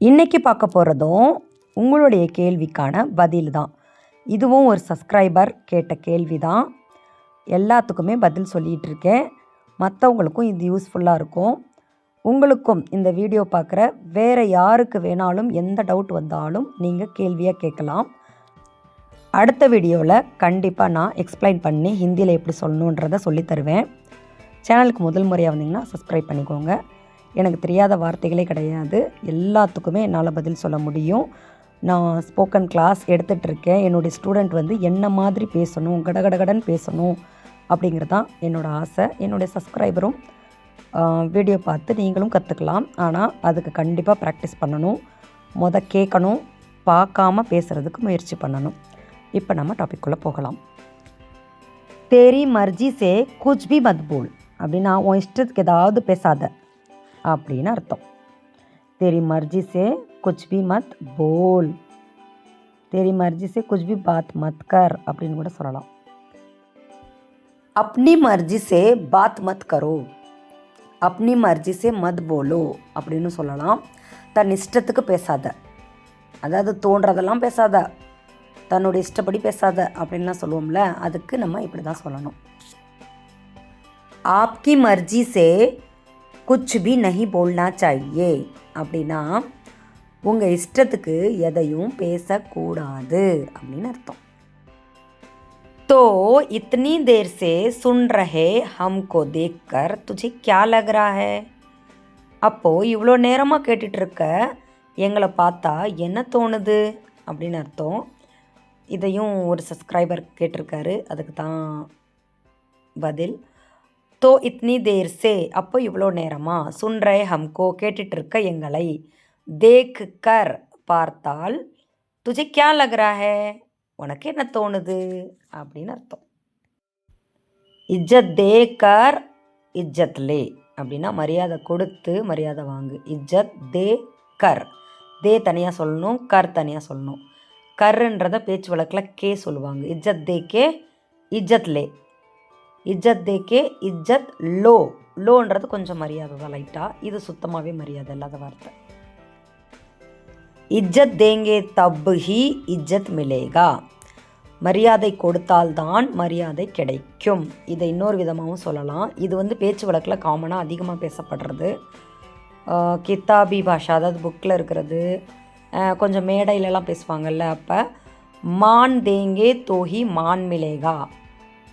இன்றைக்கி பார்க்க போகிறதும் உங்களுடைய கேள்விக்கான பதில் தான் இதுவும் ஒரு சப்ஸ்கிரைபர் கேட்ட கேள்வி தான் எல்லாத்துக்குமே பதில் சொல்லிகிட்டு இருக்கேன் மற்றவங்களுக்கும் இது யூஸ்ஃபுல்லாக இருக்கும். உங்களுக்கும் இந்த வீடியோ பார்க்குற வேறு யாருக்கு வேணாலும் எந்த டவுட் வந்தாலும் நீங்கள் கேள்வியாக கேட்கலாம். அடுத்த வீடியோவில் கண்டிப்பாக நான் எக்ஸ்பிளைன் பண்ணி ஹிந்தியில் எப்படி சொல்லணுன்றதை சொல்லித் தருவேன். சேனலுக்கு முதல் முறையாக வந்தீங்கன்னா சப்ஸ்கிரைப் பண்ணிக்கோங்க. எனக்கு தெரியாத வார்த்தைகளே கிடையாது. எல்லாத்துக்குமே என்னால் பதில் சொல்ல முடியும். நான் ஸ்போக்கன் கிளாஸ் எடுத்துகிட்ருக்கேன் என்னுடைய ஸ்டூடெண்ட் வந்து என்ன மாதிரி பேசணும் கடகடகடன் பேசணும் அப்படிங்கிறது தான் என்னோடய ஆசை. என்னுடைய சப்ஸ்கிரைபரும் வீடியோ பார்த்து நீங்களும் கற்றுக்கலாம் ஆனால் அதுக்கு கண்டிப்பாக ப்ராக்டிஸ் பண்ணணும். முத கேட்கணும் பார்க்காம பேசுகிறதுக்கு முயற்சி பண்ணணும். இப்போ நம்ம டாபிக்குள்ளே போகலாம். தேரி மர்ஜி சே குச் பி மத் போல் அப்படின்னா உன் இஷ்டத்துக்கு ஏதாவது பேசாத. அப்படின்னு அர்த்தம் तेरी मर्जी से कुछ भी मत बोल तेरी मर्जी से कुछ भी बात मत कर அப்படின்னு கூட சொல்லலாம் अपनी मर्जी से बात मत करो अपनी मर्जी से मत बोलो அப்படின்னு சொல்லலாம் தன் இஷ்டத்துக்கு பேசாத அதாவது தோன்றதெல்லாம் பேசாத தன்னுடைய இஷ்டப்படி பேசாத அப்படின்லாம் சொல்லுவோம்ல அதுக்கு நம்ம இப்படி தான் சொல்லணும் आपकी मर्जी से குச் பி நஹி போல்னா சாயே அப்படின்னா உங்கள் இஷ்டத்துக்கு எதையும் பேசக்கூடாது அப்படின்னு அர்த்தம் तो इतनी देर से सुन रहे हमको देखकर तुझे क्या लग रहा है அப்போ இவ்வளோ நேரமாக கேட்டுட்டு இருக்க எங்களை பார்த்தா என்ன தோணுது அப்படின்னு அர்த்தம் இதையும் ஒரு சப்ஸ்கிரைபர் கேட்டிருக்காரு அதுக்கு தான் பதில் தோ இத்னி தேர் சே அப்போ இவ்வளோ நேரமா? சுன்ரே ஹம்கோ கேட்டுட்ருக்க எங்களை. தேக் கர் பார்த்தால் துஜே கியா லக்ரா ஹே உனக்கு என்ன தோணுது? அப்படின்னு அர்த்தம். இஜ்ஜத் தே கர் இஜ்ஜத் லே. அப்படின்னா மரியாதை கொடுத்து மரியாதை வாங்கு. இஜ்ஜத் தே கர். தே தனியாக சொல்லணும் கர் தனியாக சொல்லணும். கருன்றதை பேச்சு வழக்கில் கே சொல்லுவாங்க. இஜ்ஜத் தே கே இஜ்ஜத் லே. இஜ்ஜத் தேக்கே இஜ்ஜத் லோ. லோன்றது கொஞ்சம் மரியாதை தான் லைட்டாக இது சுத்தமாகவே மரியாதை இல்லாத வார்த்தை. இஜ்ஜத் தேங்கே தப்பு ஹி இஜ்ஜத் மிலேகா. மரியாதை கொடுத்தால்தான் மரியாதை கிடைக்கும். இதை இன்னொரு விதமாகவும் சொல்லலாம். இது வந்து பேச்சு வழக்கில் காமனாக அதிகமாக பேசப்படுறது. கித்தாபி பாஷா அதாவது புக்கில் இருக்கிறது. கொஞ்சம் மேடையிலலாம் பேசுவாங்கல்ல அப்போ மான் தேங்கே தோஹி மான் மிலேகா.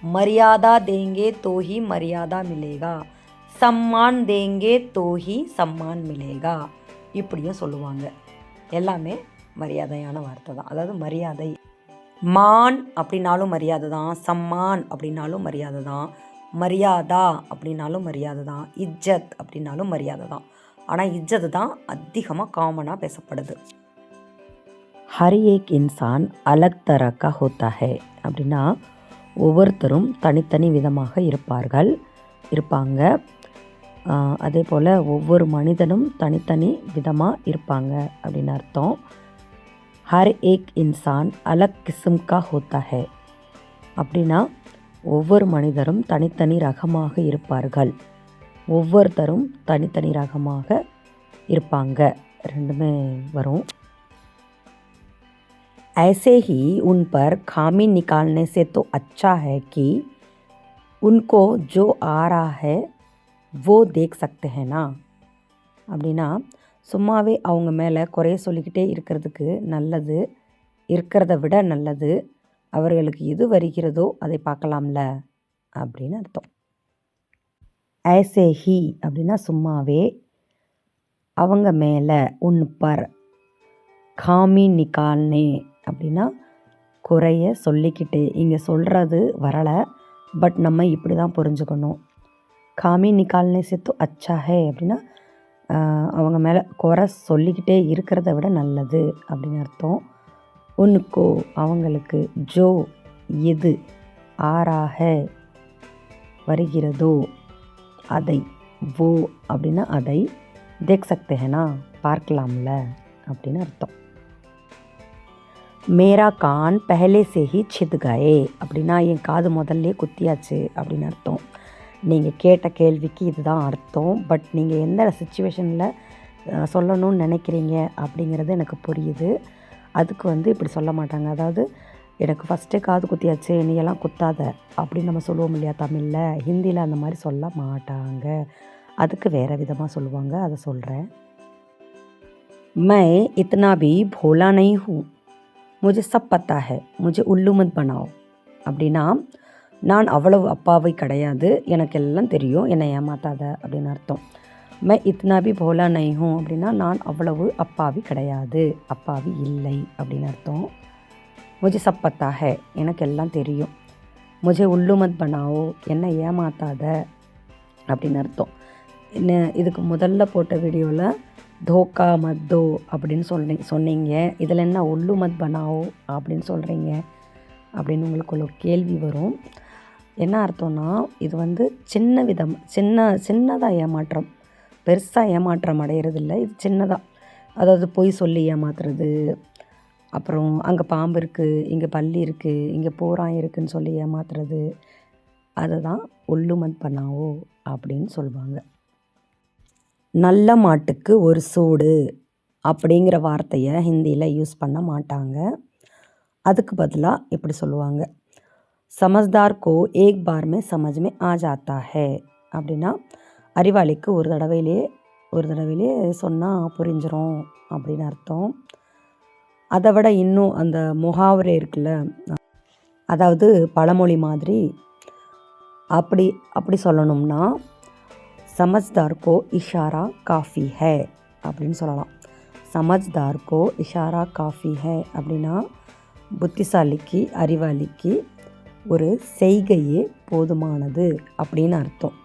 मर्यादा देंगे तो ही मर्यादा मिलेगा सम्मान देंगे तो ही सम्मान मिलेगा இப்படியும் சொல்லுவாங்க எல்லாமே மரியாதையான வார்த்தை தான் அதாவது மரியாதை மான் அப்படின்னாலும் மரியாதை தான் சம்மான் அப்படின்னாலும் மரியாதை தான் மரியாதா அப்படின்னாலும் மரியாதை தான் இஜ்ஜத் அப்படின்னாலும் மரியாதை தான் ஆனால் இஜ்ஜத் தான் அதிகமாக காமனாக பேசப்படுது ஹர் ஏக் இன்சான் அலக் தரக்கா ஹோத்தா ஹே அப்படின்னா ஒவ்வொருத்தரும் தனித்தனி விதமாக இருப்பார்கள் இருப்பாங்க. அதே போல் ஒவ்வொரு மனிதனும் தனித்தனி விதமாக இருப்பாங்க அப்படின்னு அர்த்தம். ஹர் ஏக் இன்சான் அலக் கிஸ்ம்கா ஹோத்தா ஹே. அப்படின்னா ஒவ்வொரு மனிதரும் தனித்தனி ரகமாக இருப்பார்கள். ஒவ்வொருத்தரும் தனித்தனி ரகமாக இருப்பாங்க. ரெண்டுமே வரும். ऐसे ही उन पर खामी निकालने से तो अच्छा है कि उनको जो आ रहा है वो देख सकते हैं ना அப்படின்னா சும்மாவே அவங்க மேலே குறைய சொல்லிக்கிட்டே இருக்கிறதுக்கு நல்லது இருக்கிறத விட நல்லது அவர்களுக்கு எது வருகிறதோ அதை பார்க்கலாம்ல அப்படின்னு அர்த்தம் ஐசே ஹி அப்படின்னா சும்மாவே அவங்க மேலே உன் பர் காமி நிகால்னே அப்படின்னா குறைய சொல்லிக்கிட்டு இங்கே சொல்கிறது வரலை. பட் நம்ம இப்படி தான் புரிஞ்சுக்கணும். காமி நிக்கால்னே சேர்த்து அச்சா ஹே அப்படின்னா அவங்க மேலே குறை சொல்லிக்கிட்டே இருக்கிறத விட நல்லது அப்படின்னு அர்த்தம். உன்னுக்கோ அவங்களுக்கு ஜோ எது ஆறாக வருகிறதோ அதை ஓ அப்படின்னா அதை தேக் சக்தேனா பார்க்கலாம்ல அப்படின்னு அர்த்தம். மேரா கான் பஹலே சேஹி சித் அப்படின்னா என் காது முதல்ல குத்தியாச்சு அப்படின்னு அர்த்தம். நீங்கள் கேட்ட கேள்விக்கு இதுதான் அர்த்தம். பட் நீங்கள் எந்த சுச்சுவேஷனில் சொல்லணும்னு நினைக்கிறீங்க அப்படிங்கிறது எனக்கு புரியுது. அதுக்கு வந்து இப்படி சொல்ல மாட்டாங்க. அதாவது எனக்கு ஃபஸ்ட்டே காது குத்தியாச்சு நீயெல்லாம் குத்தாத அப்படின்னு நம்ம சொல்லுவோம் இல்லையா தமிழில்? ஹிந்தியில் அந்த மாதிரி சொல்ல மாட்டாங்க. அதுக்கு வேறு விதமாக சொல்லுவாங்க. அதை சொல்கிறேன் மை இத்தனா பி போலா நை ஹூ முஜே சப் பத்தா ஹே முஜே உள்ளு மத் பனாவோ அப்படின்னா நான் அவ்வளவு அப்பாவை கிடையாது எனக்கு எல்லாம் தெரியும் என்னை ஏமாத்தாத அப்படின்னு அர்த்தம். மே இத்தனாபி போலா நைஹும் அப்படின்னா நான் அவ்வளவு அப்பாவி கிடையாது அப்பாவி இல்லை அப்படின்னு அர்த்தம். முஜே சப் பத்தா ஹே எனக்கு எல்லாம் தெரியும். முஜ உள்ளுமத் பனாவோ என்னை ஏமாத்தாத அப்படின்னு அர்த்தம். என்ன இதுக்கு முதல்ல போட்ட வீடியோவில் தோக்கா மத்தோ அப்படின்னு சொல்லி சொன்னீங்க. இதில் என்ன உள்ளு மத் பனாவோ அப்படின்னு சொல்கிறீங்க அப்படின்னு உங்களுக்கு ஒரு கேள்வி வரும். என்ன அர்த்தம்னா இது வந்து சின்ன விதம் சின்ன சின்னதாக ஏமாற்றம். பெருசாக ஏமாற்றம் அடையிறதில்ல. இது சின்னதாக அதாவது பொய் சொல்லி ஏமாத்துறது. அப்புறம் அங்கே பாம்பு இருக்குது இங்கே பள்ளி இருக்குது இங்கே பூரான் இருக்குதுன்னு சொல்லி ஏமாத்துறது. அதுதான் உள்ளுமத் பண்ணாவோ அப்படின்னு சொல்லுவாங்க நல்ல மாட்டுக்கு ஒரு சூடு அப்படிங்கிற வார்த்தையை ஹிந்தியில் யூஸ் பண்ண மாட்டாங்க. அதுக்கு பதிலாக இப்படி சொல்லுவாங்க? சமஜ்தார் கோ ஏக் பார்மே சமஜ்மே ஆ ஜாத்தா ஹே அப்படின்னா அறிவாளிக்கு ஒரு தடவையிலே ஒரு தடவையிலே சொன்னால் புரிஞ்சிடும் அப்படின்னு அர்த்தம். அதை விட இன்னும் அந்த முகாவரே இருக்குல்ல அதாவது பழமொழி மாதிரி அப்படி அப்படி சொல்லணும்னா சமஜ்தார் கோ இஷாரா காஃபி ஹே அப்படின்னு சொல்லலாம். சமஜ்தார் கோ இஷாரா காஃபி ஹே அப்படின்னா புத்திசாலிக்கு அறிவாளிக்கு ஒரு செய்கையே போதுமானது அப்படின்னு அர்த்தம்.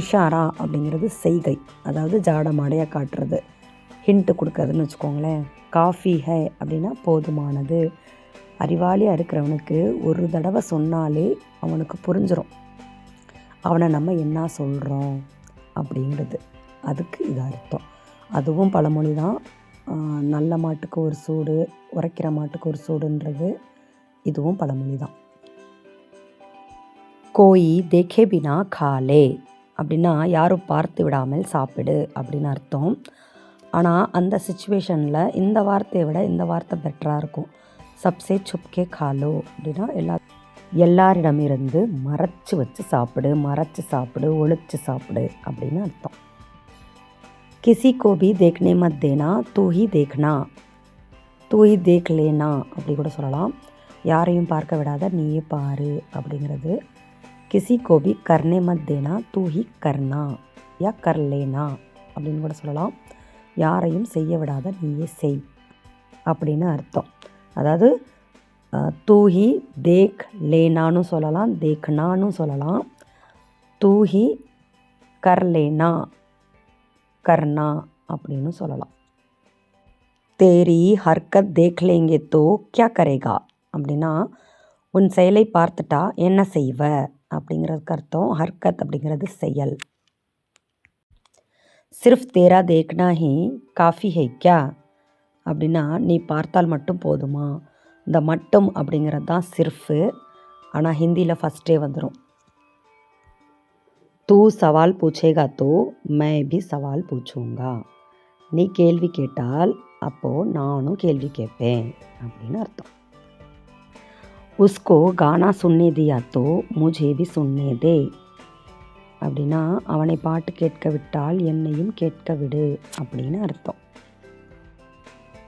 இஷாரா அப்படிங்கிறது செய்கை அதாவது ஜாடமாடையாக காட்டுறது ஹிண்ட்டு கொடுக்கறதுன்னு வச்சுக்கோங்களேன். காஃபி ஹே அப்படின்னா போதுமானது. அறிவாளியாக இருக்கிறவனுக்கு ஒரு தடவை சொன்னாலே அவனுக்கு புரிஞ்சிடும் அவனை நம்ம என்ன சொல்கிறோம் அப்படிங்கிறது. அதுக்கு இது அர்த்தம். அதுவும் பழமொழி தான் நல்ல மாட்டுக்கு ஒரு சூடு உரைக்கிற மாட்டுக்கு ஒரு சூடுன்றது இதுவும் பழமொழி தான் கோயி தேக்கே பினா காலே அப்படின்னா யாரும் பார்த்து விடாமல் சாப்பிடு அப்படின்னு அர்த்தம். ஆனால் அந்த சுச்சுவேஷனில் இந்த வார்த்தையை விட இந்த வார்த்தை பெட்டராக இருக்கும். சப்சே சுப்கே காலோ அப்படின்னா எல்லா எல்லாரிடமிருந்து மறைச்சு வச்சு சாப்பிடு மறைச்சு சாப்பிடு ஒழிச்சு சாப்பிடு அப்படின்னு அர்த்தம். கிசி கோபி தேக்னே மத் தேனா தூஹி தேக்னா. தூய் தேக்லேனா அப்படி கூட சொல்லலாம். யாரையும் பார்க்க விடாத நீயே பாரு அப்படிங்கிறது. கிசி கோபி கர்ணே கர்னே மத் தேனா தூஹி கர்ணா யா கர்லேனா அப்படின்னு கூட சொல்லலாம். யாரையும் செய்ய விடாத நீயே செய் அப்படின்னு அர்த்தம். அதாவது தூஹி தேக் லேனான்னு சொல்லலாம் தேக்னான்னு சொல்லலாம். தூஹி கர்லேனா கர்னா அப்படின்னு சொல்லலாம். தேரி ஹர்கத் தேக்லேங்கே தோ கியா கரேகா அப்படின்னா உன் செயலை பார்த்துட்டா என்ன செய்வ? அப்படிங்கிறதுக்கு அர்த்தம் ஹர்கத் அப்படிங்கிறது செயல். சிர்ஃப் தேரா தேக்னா ஹி காஃபி ஹை கியா அப்படின்னா நீ பார்த்தால் மட்டும் போதுமா? இந்த மட்டும் அப்படிங்கிறது தான் சிர்ஃபு ஆனால் ஹிந்தியில் ஃபஸ்ட்டே வந்துடும் தூ சவால் பூச்சேகா தோ மே பி சவால் பூச்சுங்கா. நீ கேள்வி கேட்டால் அப்போது நானும் கேள்வி கேட்பேன் அப்படின்னு அர்த்தம். உஸ்கோ கானா சுன்னே தியா தோ முஜே பி சுன்னே தே அப்படின்னா அவனை பாட்டு கேட்க விட்டால் என்னையும் கேட்க விடு அப்படின்னு அர்த்தம்.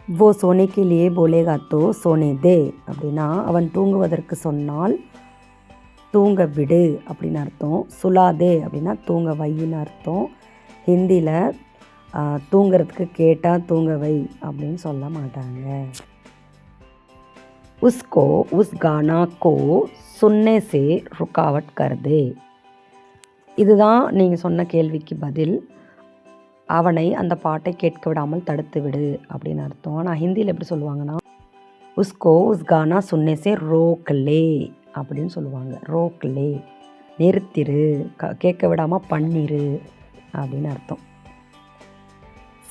वो सोने के लिए बोलेगा तो सोने दे அப்படின்னா அவன் தூங்குவதற்கு சொன்னால் தூங்க விடு அப்படின்னு அர்த்தம் சுலாதே அப்படின்னா தூங்க வைன்னு அர்த்தம் ஹிந்தியில் தூங்குறதுக்கு கேட்டால் தூங்க வை அப்படின்னு சொல்ல மாட்டாங்க உஸ்கோ உஸ் கானா கோ சுன்னே சே ருக்காவட் கருதே இதுதான் நீங்கள் சொன்ன கேள்விக்கு பதில் அவனை அந்த பாட்டை கேட்க விடாமல் தடுத்து விடு அப்படின்னு அர்த்தம். ஆனால் ஹிந்தியில் எப்படி சொல்லுவாங்கன்னா உஸ்கோ உஸ்கானா சுன்னேசே ரோக்லே அப்படின்னு சொல்லுவாங்க. ரோக்லே நிறுத்திரு க கேட்க விடாமல் பண்ணிரு அப்படின்னு அர்த்தம்.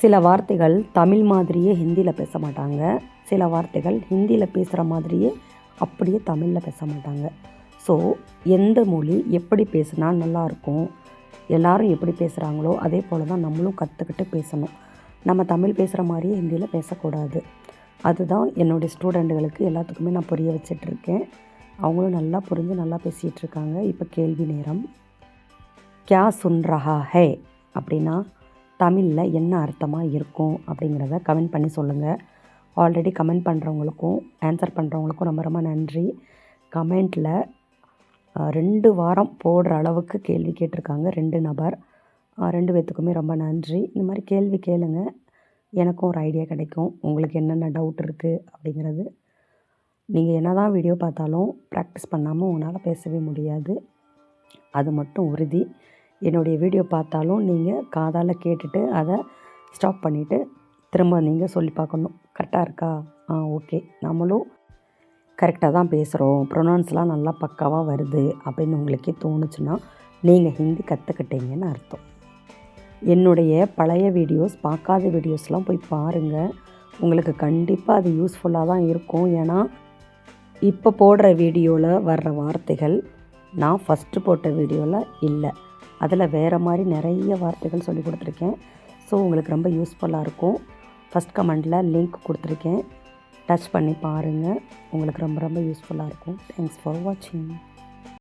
சில வார்த்தைகள் தமிழ் மாதிரியே ஹிந்தியில் பேச மாட்டாங்க. சில வார்த்தைகள் ஹிந்தியில் பேசுகிற மாதிரியே அப்படியே தமிழில் பேச மாட்டாங்க. ஸோ எந்த மொழி எப்படி பேசுனா நல்லாயிருக்கும் எல்லாரும் எப்படி பேசுகிறாங்களோ அதே போல் தான் நம்மளும் கற்றுக்கிட்டு பேசணும். நம்ம தமிழ் பேசுகிற மாதிரியே ஹிந்தியில் பேசக்கூடாது. அதுதான் என்னுடைய ஸ்டூடெண்ட்டுகளுக்கு எல்லாத்துக்குமே நான் புரிய வச்சிட்ருக்கேன் அவங்களும் நல்லா புரிஞ்சு நல்லா பேசிகிட்டு இருக்காங்க இப்போ கேள்வி நேரம். கியா சுன் ரஹா ஹே? அப்படின்னா தமிழில் என்ன அர்த்தமாக இருக்கும் அப்படிங்கிறத கமெண்ட் பண்ணி சொல்லுங்கள் ஆல்ரெடி கமெண்ட் பண்ணுறவங்களுக்கும் ஆன்சர் பண்ணுறவங்களுக்கும் ரொம்ப ரொம்ப நன்றி. கமெண்ட்டில் ரெண்டு வாரம் போடுற அளவுக்கு கேள்வி கேட்டிருக்காங்க. ரெண்டு நபர். ரெண்டு பேர்த்துக்குமே ரொம்ப நன்றி. இந்த மாதிரி கேள்வி கேளுங்க. எனக்கும் ஒரு ஐடியா கிடைக்கும். உங்களுக்கு என்னென்ன டவுட் இருக்குது அப்படிங்கிறது. நீங்கள் என்ன தான் வீடியோ பார்த்தாலும் ப்ராக்டிஸ் பண்ணாமல் உங்களால் பேசவே முடியாது. அது மட்டும் உறுதி. என்னுடைய வீடியோ பார்த்தாலும் நீங்கள் காதால் கேட்டுட்டு அதை ஸ்டாப் பண்ணிவிட்டு திரும்ப நீங்கள் சொல்லி பார்க்கணும். கரெக்டாக இருக்கா? ஆ ஓகே நம்மளும் கரெக்டாக தான் பேசுகிறோம். ப்ரொனவுன்ஸ்லாம் நல்லா பக்காவாக வருது அப்படின்னு உங்களுக்கே தோணுச்சுன்னா நீங்கள் ஹிந்தி கற்றுக்கிட்டீங்கன்னு அர்த்தம். என்னுடைய பழைய வீடியோஸ் பார்க்காத வீடியோஸ்லாம் போய் பாருங்கள் உங்களுக்கு கண்டிப்பாக அது யூஸ்ஃபுல்லாக தான் இருக்கும். ஏன்னா இப்போ போடுற வீடியோவில் வர்ற வார்த்தைகள் நான் ஃபஸ்ட்டு போட்ட வீடியோவில் இல்லை. அதில் வேறு மாதிரி நிறைய வார்த்தைகள் சொல்லி கொடுத்துருக்கேன். ஸோ உங்களுக்கு ரொம்ப யூஸ்ஃபுல்லாக இருக்கும். ஃபஸ்ட் கமெண்டில் லிங்க் கொடுத்துருக்கேன். டச் பண்ணி பாருங்கள் உங்களுக்கு ரொம்ப ரொம்ப யூஸ்ஃபுல்லாக இருக்கும். தேங்க்ஸ் ஃபார் வாட்சிங்